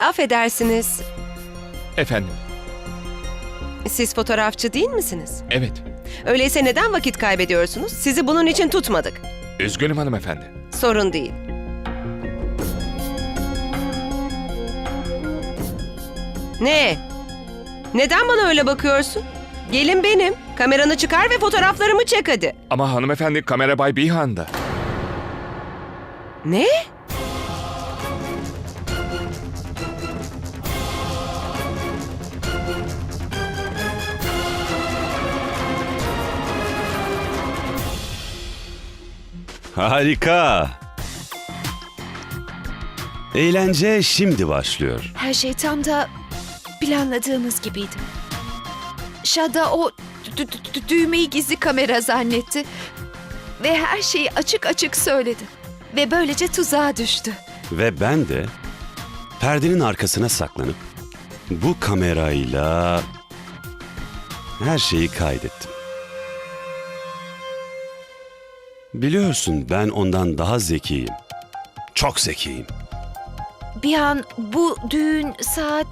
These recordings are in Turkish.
Affedersiniz. Efendim, Siz fotoğrafçı değil misiniz? evet. Öyleyse neden vakit kaybediyorsunuz? Sizi bunun için tutmadık. Üzgünüm hanımefendi. Sorun değil. Ne? Neden bana öyle bakıyorsun? Gelin benim. Kameranı çıkar ve fotoğraflarımı çek hadi. Ama hanımefendi kamera Bay Bihan'da. Ne? Harika. Eğlence şimdi başlıyor. Her şey tam da planladığımız gibiydi. Şada o dü- dü- dü- düğmeyi gizli kamera zannetti. Ve her şeyi açık açık söyledi. Ve böylece tuzağa düştü. Ve ben de perdenin arkasına saklanıp bu kamerayla her şeyi kaydettim. Biliyorsun ben ondan daha zekiyim. Çok zekiyim. Bir an bu düğün saat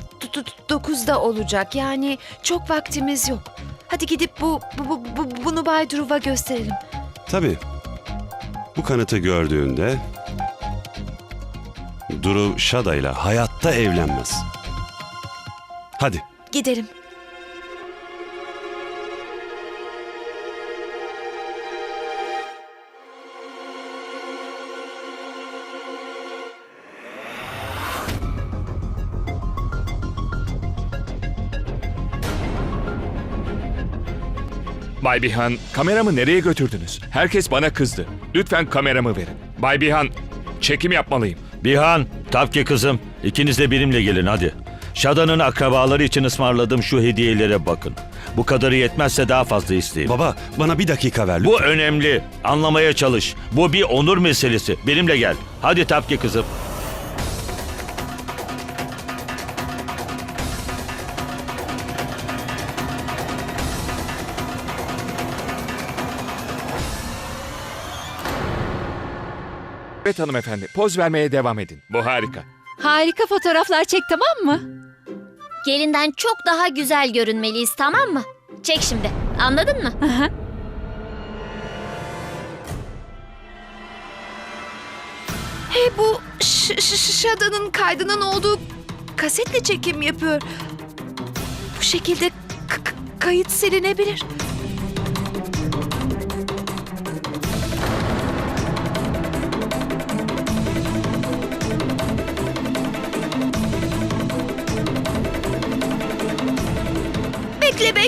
9'da olacak. Yani çok vaktimiz yok. Hadi gidip bu, bu, bu- bu- bunu Bay Druv'a gösterelim. Tabii. Bu kanıtı gördüğünde Duru Şada ile hayatta evlenmez. Hadi. Gidelim. Bay Bihan, kameramı nereye götürdünüz? Herkes bana kızdı. Lütfen kameramı verin. Bay Bihan, çekim yapmalıyım. Bihan, Tapki kızım, ikiniz de benimle gelin hadi. Şadan'ın akrabaları için ısmarladığım şu hediyelere bakın. Bu kadarı yetmezse daha fazla isteyeyim. Baba bana bir dakika ver lütfen. Bu önemli. Anlamaya çalış. Bu bir onur meselesi. Benimle gel. Hadi Tapki kızım. Evet hanımefendi, poz vermeye devam edin. Bu harika. Harika fotoğraflar çek tamam mı? Gelinden çok daha güzel görünmeliyiz tamam mı? Çek şimdi. Anladın mı? Hey bu Ş- kaydının olduğu kasetle çekim yapıyor. Bu şekilde k- k- kayıt silinebilir.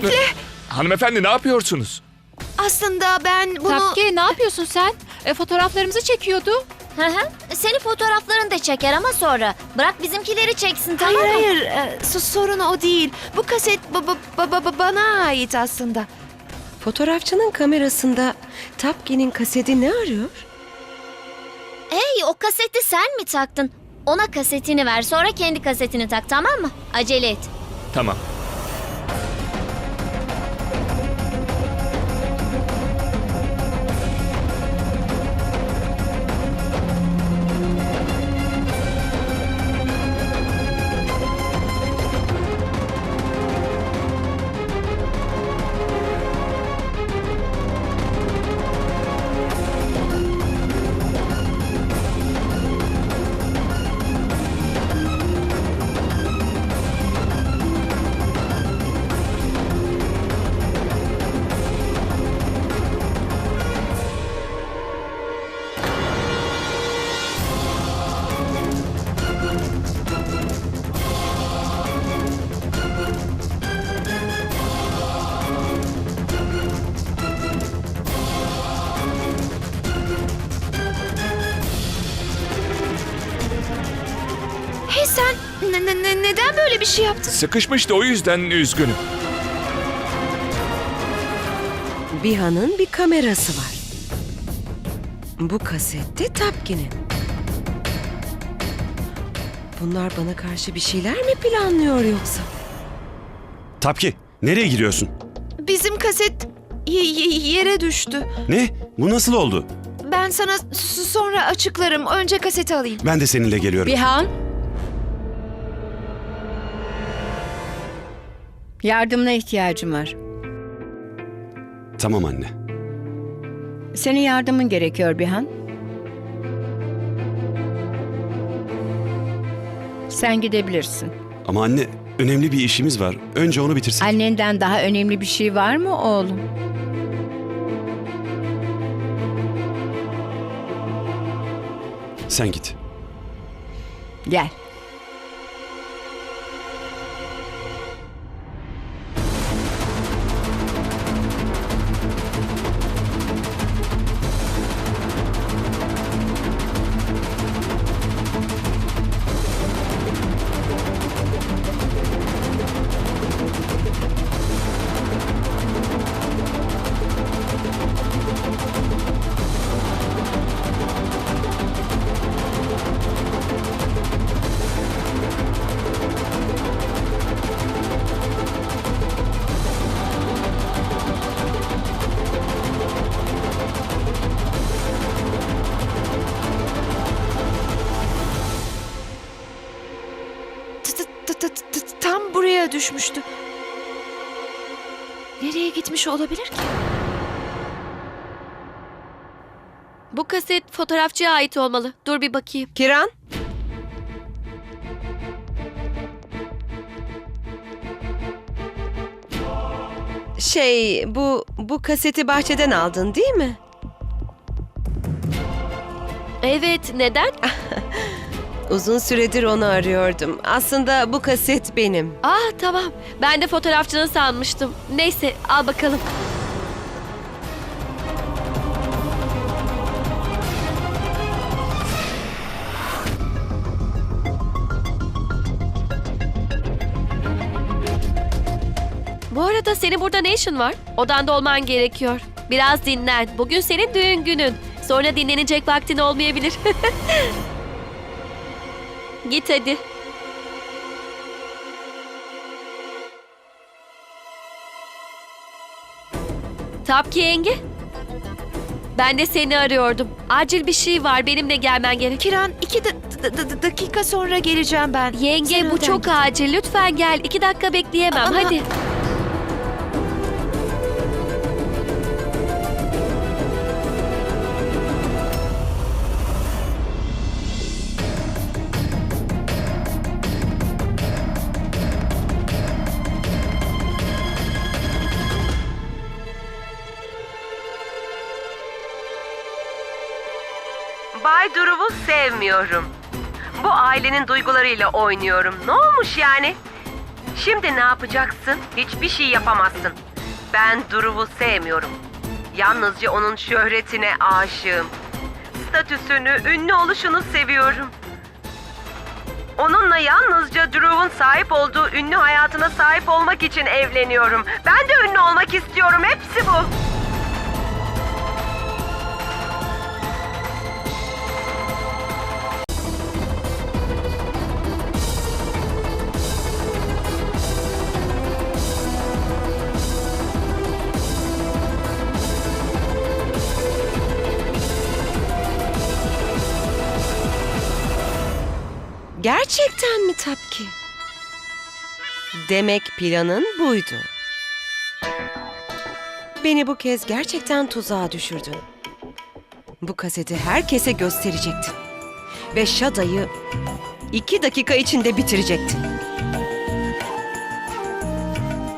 Bekle. Hanımefendi ne yapıyorsunuz? Aslında ben bunu... Tapki ne yapıyorsun sen? E, fotoğraflarımızı çekiyordu. Hı hı. Senin fotoğraflarını da çeker ama sonra. Bırak bizimkileri çeksin tamam Hayır mı? hayır e, so- sorun o değil. Bu kaset ba- ba- ba- ba- bana ait aslında. Fotoğrafçının kamerasında Tapki'nin kaseti ne arıyor? Hey o kaseti sen mi taktın? Ona kasetini ver sonra kendi kasetini tak tamam mı? Acele et. Tamam. Şey yaptın? Sıkışmıştı o yüzden üzgünüm. Biha'nın bir kamerası var. Bu kasette Tapki'nin. Bunlar bana karşı bir şeyler mi planlıyor yoksa? Tapki nereye gidiyorsun? Bizim kaset yere düştü. Ne? Bu nasıl oldu? Ben sana sonra açıklarım. Önce kaseti alayım. Ben de seninle geliyorum. Bihan. Yardımına ihtiyacım var. Tamam anne. Senin yardımın gerekiyor Bihan. Sen gidebilirsin. Ama anne önemli bir işimiz var. Önce onu bitirsek. Annenden daha önemli bir şey var mı oğlum? Sen git. Gel. Gitmiş olabilir ki? Bu kaset fotoğrafçıya ait olmalı. Dur bir bakayım. Kiran? Şey, bu bu kaseti bahçeden aldın değil mi? Evet, neden? Uzun süredir onu arıyordum. Aslında bu kaset benim. Ah tamam. Ben de fotoğrafçının sanmıştım. Neyse, al bakalım. Bu arada senin burada ne işin var? Odanda olman gerekiyor. Biraz dinlen. Bugün senin düğün günün. Sonra dinlenecek vaktin olmayabilir. Git hadi. Tapki yenge. Ben de seni arıyordum. Acil bir şey var. Benimle gelmen gerek. Kiran iki da- da- da- dakika sonra geleceğim ben. Yenge Sen bu önden çok git. acil. Lütfen gel. İki dakika bekleyemem. Ama- Hadi. Sevmiyorum. Bu ailenin duygularıyla oynuyorum. Ne olmuş yani? Şimdi ne yapacaksın? Hiçbir şey yapamazsın. Ben Duruv'u sevmiyorum. Yalnızca onun şöhretine aşığım. Statüsünü, ünlü oluşunu seviyorum. Onunla yalnızca Drew'un sahip olduğu ünlü hayatına sahip olmak için evleniyorum. Ben de ünlü olmak istiyorum. Hepsi bu. Gerçekten mi Tapki? Demek planın buydu. Beni bu kez gerçekten tuzağa düşürdün. Bu kaseti herkese gösterecektin. Ve Shada'yı iki dakika içinde bitirecektin.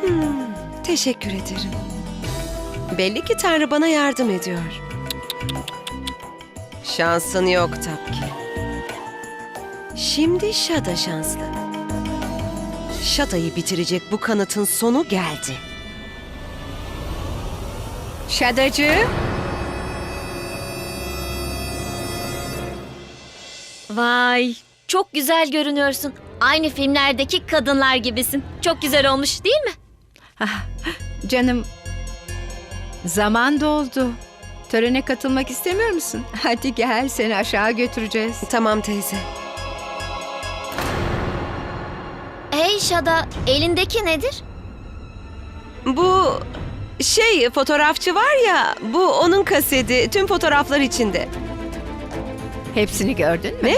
Hmm, teşekkür ederim. Belli ki Tanrı bana yardım ediyor. Şansın yok Tapki. Şimdi Shada şanslı. Shada'yı bitirecek bu kanıtın sonu geldi. Şadacı. Vay, çok güzel görünüyorsun. Aynı filmlerdeki kadınlar gibisin. Çok güzel olmuş değil mi? Canım. Zaman doldu. Törene katılmak istemiyor musun? Hadi gel seni aşağı götüreceğiz. Tamam teyze. Hey Şada, elindeki nedir? Bu şey fotoğrafçı var ya bu onun kaseti tüm fotoğraflar içinde. Hepsini gördün mü? Ne?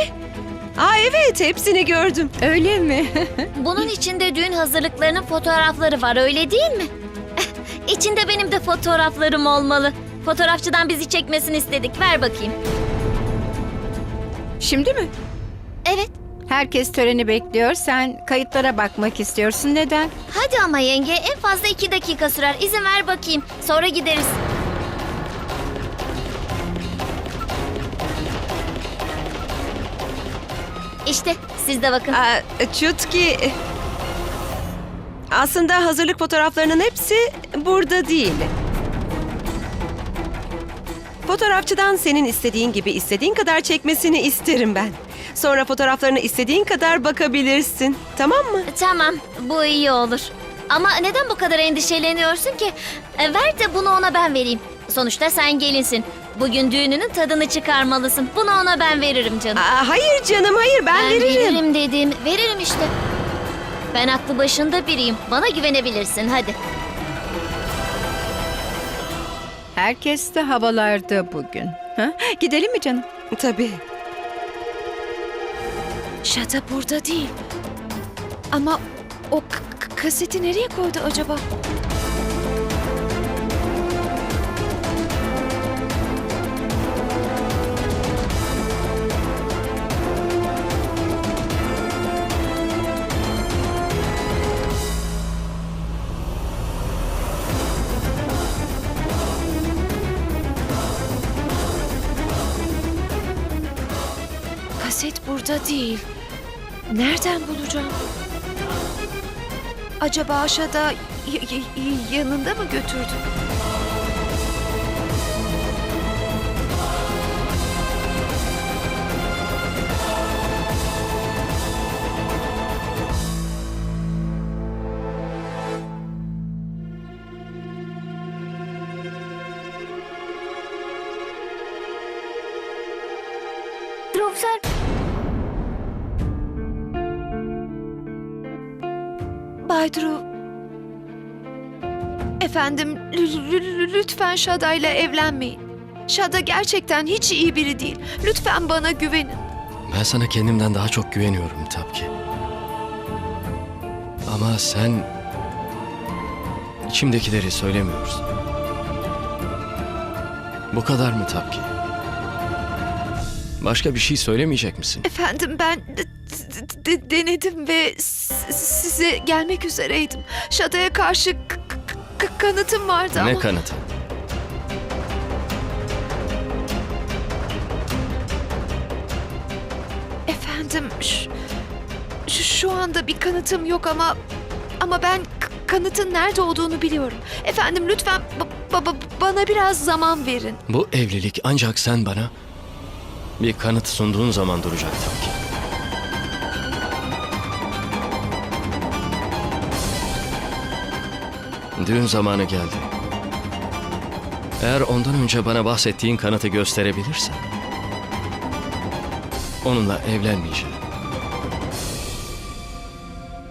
Aa evet hepsini gördüm. Öyle mi? Bunun içinde düğün hazırlıklarının fotoğrafları var öyle değil mi? İçinde benim de fotoğraflarım olmalı. Fotoğrafçıdan bizi çekmesini istedik. Ver bakayım. Şimdi mi? Evet. Herkes töreni bekliyor. Sen kayıtlara bakmak istiyorsun. Neden? Hadi ama yenge en fazla iki dakika sürer. İzin ver bakayım. Sonra gideriz. İşte siz de bakın. Aa, Çutki... Aslında hazırlık fotoğraflarının hepsi burada değil. Fotoğrafçıdan senin istediğin gibi istediğin kadar çekmesini isterim ben. Sonra fotoğraflarını istediğin kadar bakabilirsin. Tamam mı? Tamam bu iyi olur. Ama neden bu kadar endişeleniyorsun ki? E, ver de bunu ona ben vereyim. Sonuçta sen gelinsin. Bugün düğününün tadını çıkarmalısın. Bunu ona ben veririm canım. Aa, hayır canım hayır ben, veririm. veririm dedim. Veririm işte. Ben aklı başında biriyim. Bana güvenebilirsin hadi. Herkes de havalarda bugün. Ha? Gidelim mi canım? Tabii. Şada burada değil. Ama o kaseti nereye koydu acaba? Burada değil. Nereden bulacağım? Acaba y- yanında mı götürdü? Bay Drew. Efendim lü- lü- lü- lütfen Şada ile evlenmeyin. Şada gerçekten hiç iyi biri değil. Lütfen bana güvenin. Ben sana kendimden daha çok güveniyorum tabii ki. Ama sen içimdekileri söylemiyorsun. Bu kadar mı tabii ki? Başka bir şey söylemeyecek misin? Efendim ben de- de- de- denedim ve size gelmek üzereydim. Şada'ya karşı kanıtım vardı Ne ama... kanıtı? Efendim şu, şu, anda bir kanıtım yok ama ama ben kanıtın nerede olduğunu biliyorum. Efendim lütfen ba- ba- ba- bana biraz zaman verin. Bu evlilik ancak sen bana bir kanıt sunduğun zaman duracak tabii ki. Düğün zamanı geldi. Eğer ondan önce bana bahsettiğin kanıtı gösterebilirsen... ...onunla evlenmeyeceğim.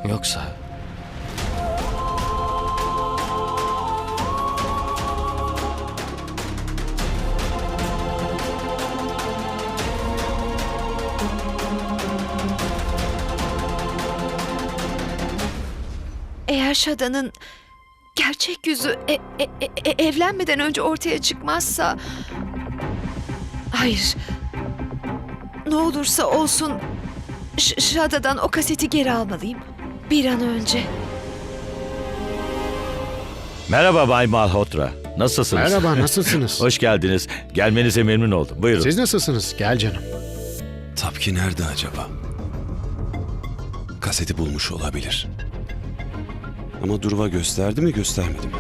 Yoksa... Eğer Şada'nın gerçek yüzü e- e- e- evlenmeden önce ortaya çıkmazsa... Hayır. Ne olursa olsun Ş- Şada'dan o kaseti geri almalıyım. Bir an önce. Merhaba Bay Malhotra. Nasılsınız? Merhaba, nasılsınız? Hoş geldiniz. Gelmenize memnun oldum. Buyurun. Siz nasılsınız? Gel canım. Tapki nerede acaba? Kaseti bulmuş olabilir. Ama Durva gösterdi mi göstermedi mi?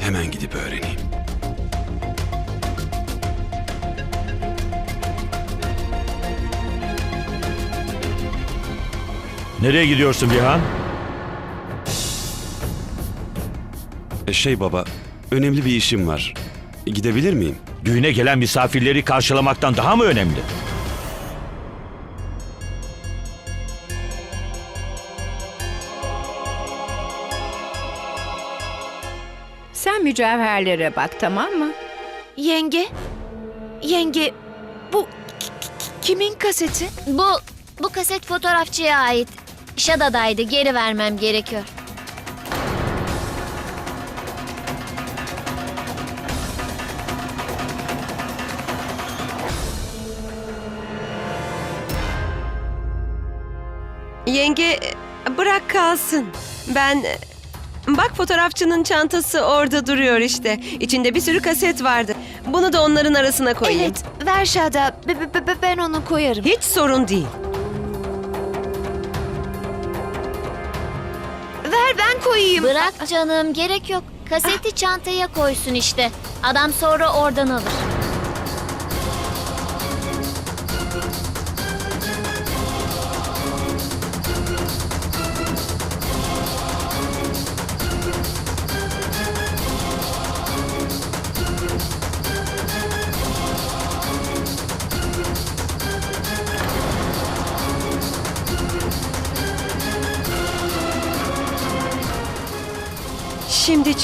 Hemen gidip öğreneyim. Nereye gidiyorsun Bihan? E, şey baba, önemli bir işim var. E, Gidebilir miyim? Düğüne gelen misafirleri karşılamaktan daha mı önemli? Mücevherlere bak tamam mı? Yenge, yenge bu kimin kaseti? Bu, bu kaset fotoğrafçıya ait. Şada'daydı. Geri vermem gerekiyor. Yenge bırak kalsın. Ben bak fotoğrafçının çantası orada duruyor işte. İçinde bir sürü kaset vardı. Bunu da onların arasına koyayım. Evet, ver Şada. Be- be- be- ben onu koyarım. Hiç sorun değil. Ver ben koyayım. Bırak canım. Gerek yok. Kaseti çantaya koysun işte. Adam sonra oradan alır.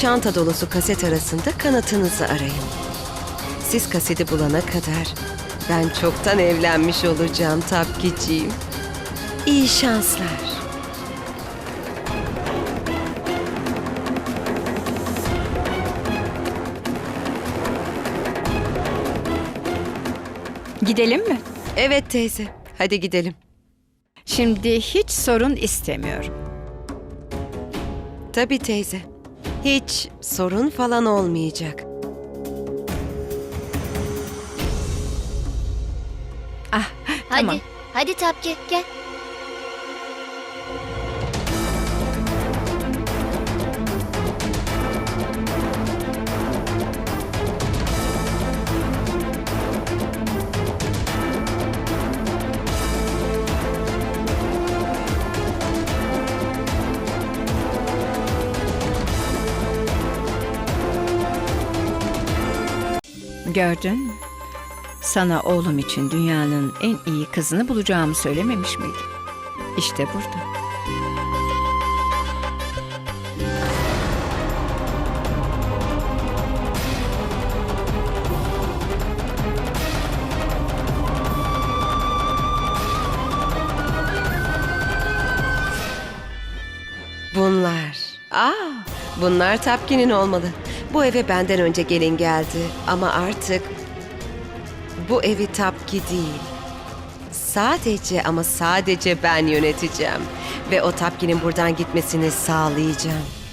Çanta dolusu kaset arasında kanıtınızı arayın. Siz kaseti bulana kadar ben çoktan evlenmiş olacağım tapkiciğim. İyi şanslar. Gidelim mi? Evet teyze, hadi gidelim. Şimdi hiç sorun istemiyorum. Tabii teyze. Hiç sorun falan olmayacak. Ah, Hadi. tamam. Hadi Tapki gel. Gördün? Sana oğlum için dünyanın en iyi kızını bulacağımı söylememiş miydim? İşte burada. Bunlar. Aa, bunlar Tapkin'in olmalı. Bu eve benden önce gelin geldi ama artık bu evi Tapki değil. Sadece ama sadece ben yöneteceğim ve o Tapki'nin buradan gitmesini sağlayacağım.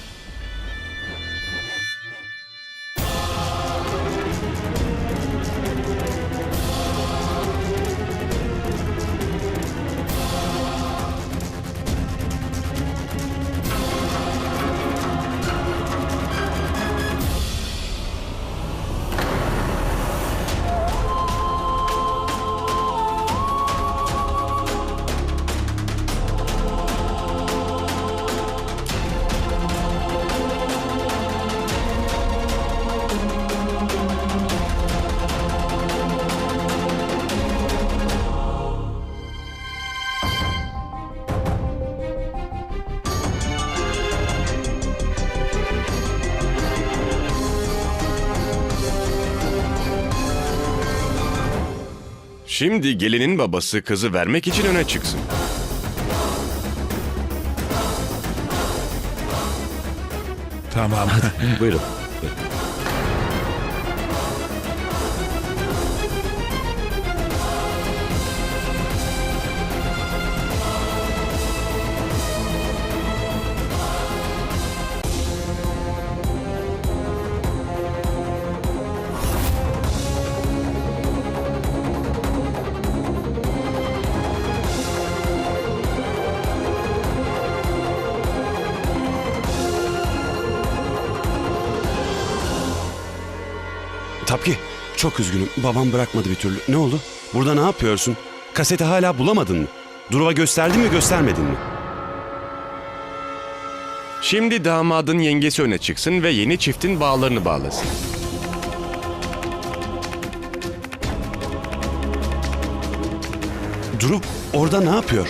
Şimdi gelinin babası kızı vermek için öne çıksın. Tamam. Buyurun. Çok üzgünüm. Babam bırakmadı bir türlü. Ne oldu? Burada ne yapıyorsun? Kaseti hala bulamadın mı? Durova gösterdin mi göstermedin mi? Şimdi damadın yengesi öne çıksın ve yeni çiftin bağlarını bağlasın. Duru orada ne yapıyor?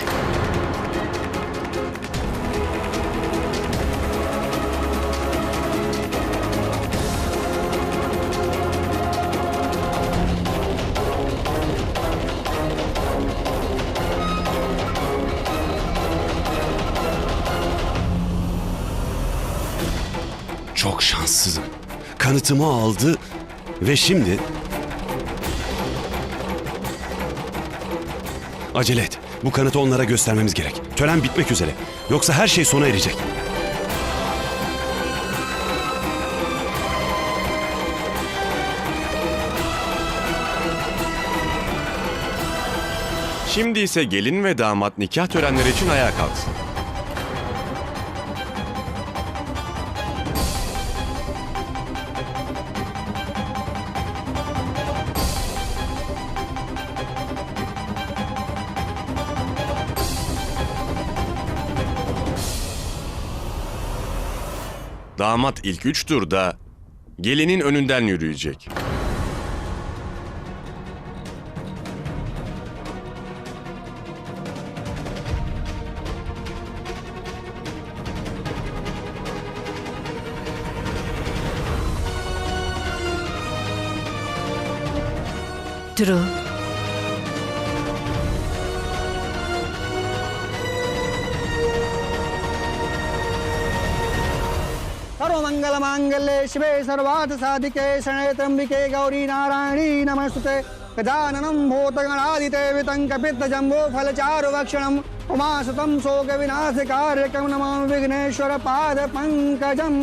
Kanıtımı aldı ve şimdi... Acele et. Bu kanıtı onlara göstermemiz gerek. Tören bitmek üzere. Yoksa her şey sona erecek. Şimdi ise gelin ve damat nikah törenleri için ayağa kalksın. Damat ilk üç turda gelinin önünden yürüyecek. Duru. सर्वमङ्गलमाङ्गल्ये शिवे सर्वार्थसाधिके शणे त्र्यम्बिके गौरी नारायणी नमस्तुते। गजाननं भूतगणादिते वितङ्कपित्तजम्बो फलचारुवक्षणम्, उमासुतं शोकविनाशकार्यकं नमामि विघ्नेश्वरपादपङ्कजम्।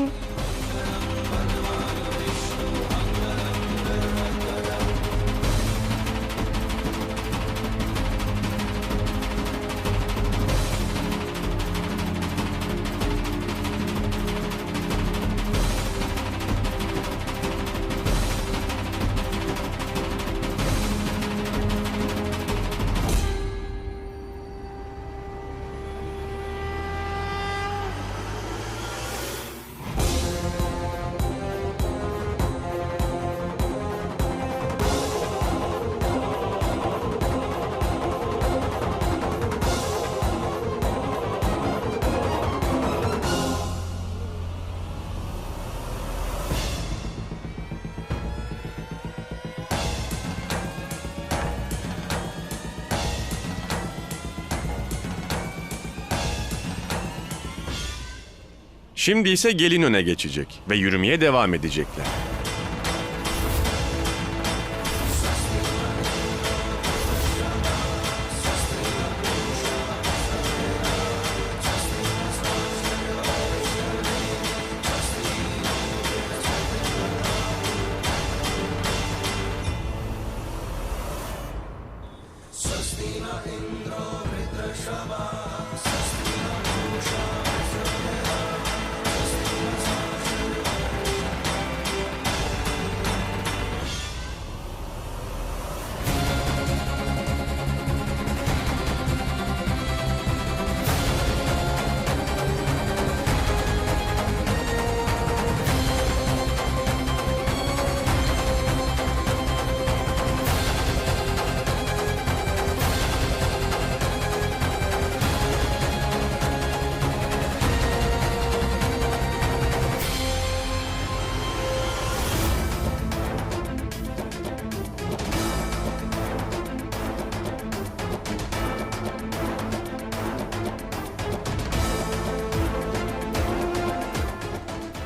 Şimdi ise gelin öne geçecek ve yürümeye devam edecekler.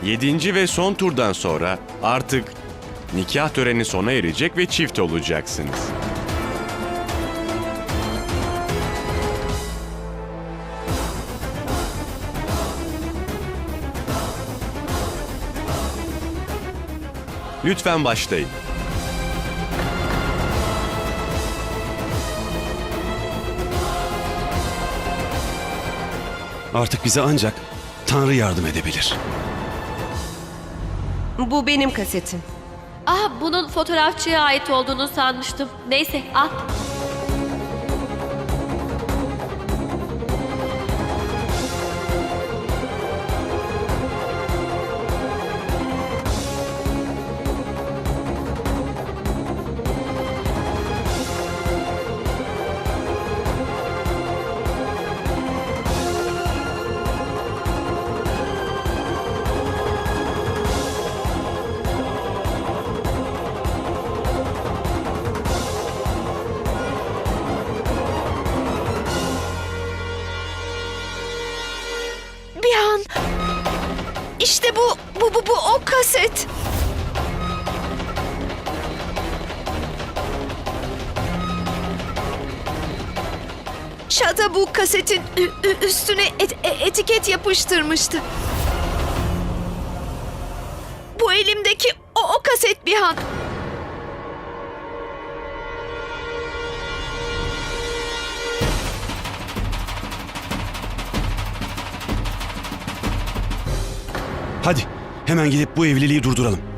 Yedinci ve son turdan sonra artık nikah töreni sona erecek ve çift olacaksınız. Lütfen başlayın. Artık bize ancak Tanrı yardım edebilir. Bu benim kasetim. Ah bunun fotoğrafçıya ait olduğunu sanmıştım. Neyse al. Şada bu kasetin üstüne et- e- etiket yapıştırmıştı. Bu elimdeki o, o kaset Bihan. Hadi hemen gidip bu evliliği durduralım.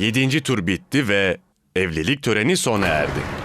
Yedinci tur bitti ve evlilik töreni sona erdi.